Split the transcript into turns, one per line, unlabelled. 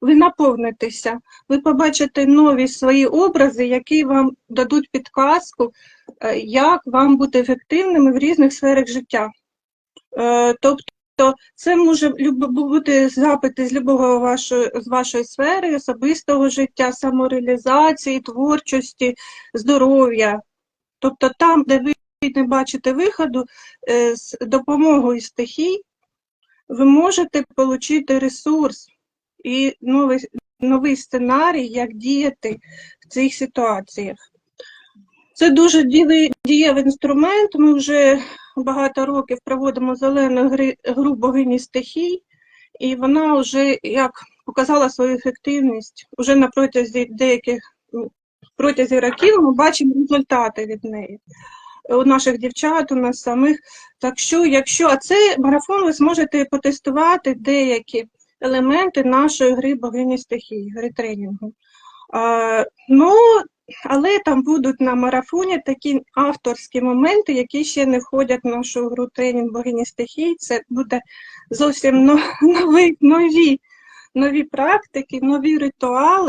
ви наповнитеся, ви побачите нові свої образи, які вам дадуть підказку, е, як вам бути ефективними в різних сферах життя. Е, Тобто це може бути запити з любого вашої, з вашої сфери, особистого життя, самореалізації, творчості, здоров'я. Тобто там, де ви не бачите виходу, е, з допомогою стихій ви можете отримати ресурс і новий, новий сценарій, як діяти в цих ситуаціях. Це дуже дієвий, інструмент. Ми вже багато років проводимо зелену гру богині стихій, і вона вже як показала свою ефективність уже на протязі деяких протязі років ми бачимо результати від неї. У наших дівчат, у нас самих. Так що, якщо а цей марафон ви зможете потестувати деякі елементи нашої гри богині стихій, гри тренінгу. А, ну, але там будуть на марафоні такі авторські моменти, які ще не входять в нашу гру тренінг богині стихій. Це буде зовсім нові, нові, нові практики, нові ритуали.